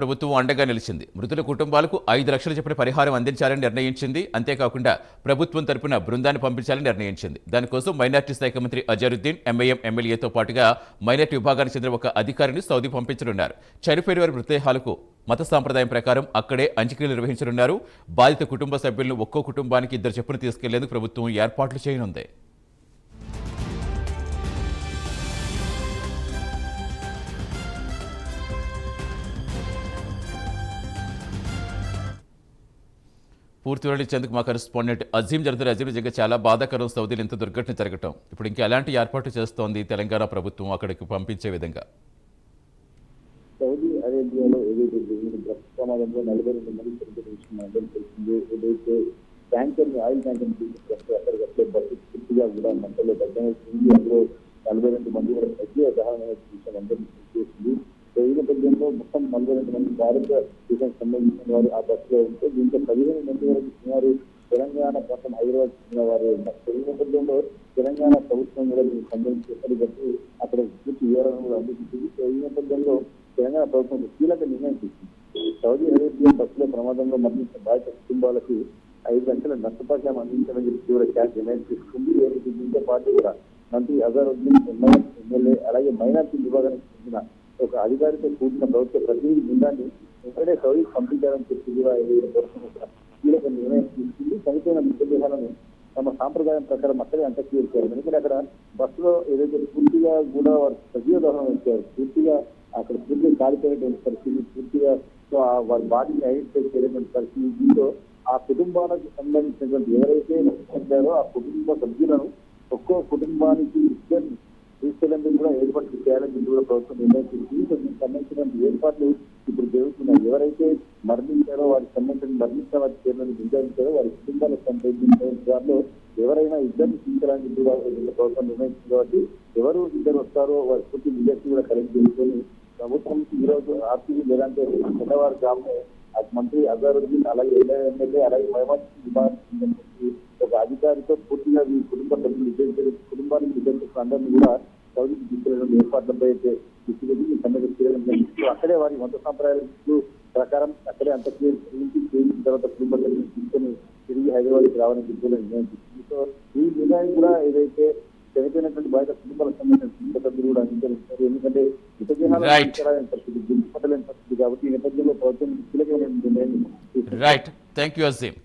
ప్రభుత్వం అండగా నిలిచింది. మృతుల కుటుంబాలకు ఐదు లక్షలు చెప్పిన పరిహారం అందించాలని నిర్ణయించింది. అంతేకాకుండా ప్రభుత్వం తరపున బృందాన్ని పంపించాలని నిర్ణయించింది. దానికోసం మైనార్టీ శాఖ మంత్రి అజరుద్దీన్ ఎంఐఎం ఎమ్మెల్యేతో పాటుగా మైనార్టీ విభాగానికి చెందిన ఒక అధికారిని సౌదీ పంపించనున్నారు. చనిపోయిన వారి మృతదేహాలకు మత సాంప్రదాయం ప్రకారం అక్కడే అంత్యక్రియలు నిర్వహించనున్నారు. బాధిత కుటుంబ సభ్యులను ఒక్కో కుటుంబానికి ఇద్దరు చెప్పును తీసుకెళ్ళేందుకు ప్రభుత్వం ఏర్పాట్లు చేయనుంది. పూర్తి వివరణ ఇచ్చేందుకు మా కరెస్పాండెంట్ అజీం జరుగుతారు అజీం నిజంగా చాలా బాధాకరం సౌదీలు ఇంత దుర్ఘటన జరగటం. ఇప్పుడు ఇంకా ఎలాంటి ఏర్పాటు చేస్తోంది తెలంగాణ ప్రభుత్వం అక్కడికి పంపించే విధంగా? సౌదీ అరేబియాలో ఏదైతే జరిగిన డ్రగ్స్ ప్రమాదంలో నలభై రెండు మంది చనిపోయిన తెలిసింది. ఏదైతే ట్యాంకర్ ఆయిల్ ట్యాంకర్ తీసుకొస్తే అక్కడికక్కడే బస్సు పూర్తిగా కూడా మంటలో దగ్గరైంది అందులో నలభై రెండు మంది కూడా తగ్గి దహనం విషయం అందరినీ చేసింది సో మొత్తం నలభై రెండు మంది భారత దేశానికి సంబంధించిన వారు ఆ బస్సులో ఉంటే దీంట్లో పదిహేను మంది వరకు సుమారు తెలంగాణ ప్రాంతం హైదరాబాద్ చెందిన వారు తెలుగు నేపథ్యంలో తెలంగాణ ప్రభుత్వం కూడా దీనికి సంబంధించి ఎప్పటికప్పుడు అక్కడ పూర్తి వివరాలను కూడా అందించింది. సో ఈ నేపథ్యంలో తెలంగాణ ప్రభుత్వం కీలక నిర్ణయం తీసుకుంది. సౌదీ అరేబియా బస్సుల ప్రమాదంలో మరణించిన బాధిత కుటుంబాలకు ఐదు లక్షల నష్టపరిహారం అందించాలని చెప్పి తీవ్ర క్యాష్ డిమాండ్ తీసుకుంది దీంతో పాటు కూడా మంత్రి అజారుద్దీన్ ఎమ్మెల్యే అలాగే మైనార్టీ విభాగానికి చెందిన ఒక అధికారితో కూడిన ప్రభుత్వ ప్రతినిధి బృందాన్ని ఇక్కడే సౌరీ పంపించాలని చెప్పి కూడా కీలక నిర్ణయం తీసుకుంది. చనిపోయిన మృతదేహాలను తమ సాంప్రదాయం ప్రకారం అక్కడే అంత్యక్రియలు చేయాలి. ఎందుకంటే అక్కడ బస్సులో ఏదైతే పూర్తిగా కూడా వారు సజీవ దహనం వచ్చారు పూర్తిగా అక్కడ పూర్తిగా కాలిపోయేటువంటి పరిస్థితి పూర్తిగా సో ఆ వారి బాడీని ఐడెంటిఫై చేయలేటువంటి పరిస్థితి దీంతో ఆ కుటుంబానికి సంబంధించినటువంటి ఎవరైతే చనిపోయారో ఆ కుటుంబ సభ్యులను ఒక్కో కుటుంబానికి ఇద్దరిని తీసుకెళ్ళేందుకు కూడా ఏర్పాట్లు చేయాలని కూడా ప్రభుత్వం నిర్ణయించింది. దీనికి సంబంధించిన ఏర్పాట్లు ఇప్పుడు జరుగుతున్నాయి. ఎవరైతే మరణించారో వారికి సంబంధించిన మరణించిన వారి పేర్లను నిర్ధారించారో వారి కుటుంబాలకు సంబంధించిన ఎవరైనా ఇద్దరిని తీసుకురాని కూడా ప్రభుత్వం నిర్ణయించింది కాబట్టి ఎవరు ఇద్దరు వస్తారో వారి పూర్తి నిజాన్ని కూడా కలెక్ట్ చేసుకొని ప్రభుత్వం ఈ రోజు ఆర్టీసీ లేదంటే పెద్దవారి గ్రామం మంత్రి అజారుద్దీన్ అలాగే ఎమ్మెల్యే అలాగే మహమ్మద్ ఒక అధికారితో పూర్తిగా మీ కుటుంబ సభ్యులు కుటుంబానికి విజయించిన అందరినీ కూడా సౌదీకి తీసుకెళ్ళడం ఏర్పాట్లపై అయితే ఈ సందర్భ చేయడం జరిగింది. అక్కడే వారి మత సాంప్రదాయాల ప్రకారం అక్కడే నుంచి చేయించిన తర్వాత కుటుంబ సభ్యులు తీసుకొని తిరిగి హైదరాబాద్కి రావాలని నిర్ణయం సో ఈ నిర్ణయం కూడా ఏదైతే చనిపోయినటువంటి బాధిత కుటుంబాలకు సంబంధించిన కుటుంబ సభ్యులు కూడా అంగీకరిస్తారు ఎందుకంటే. అంగీకరించలేని పరిస్థితి గుర్తుపట్టలేని పరిస్థితి కాబట్టి ఈ నేపథ్యంలో ప్రభుత్వం కీలకమైన నిర్ణయం. Right thank you Azeem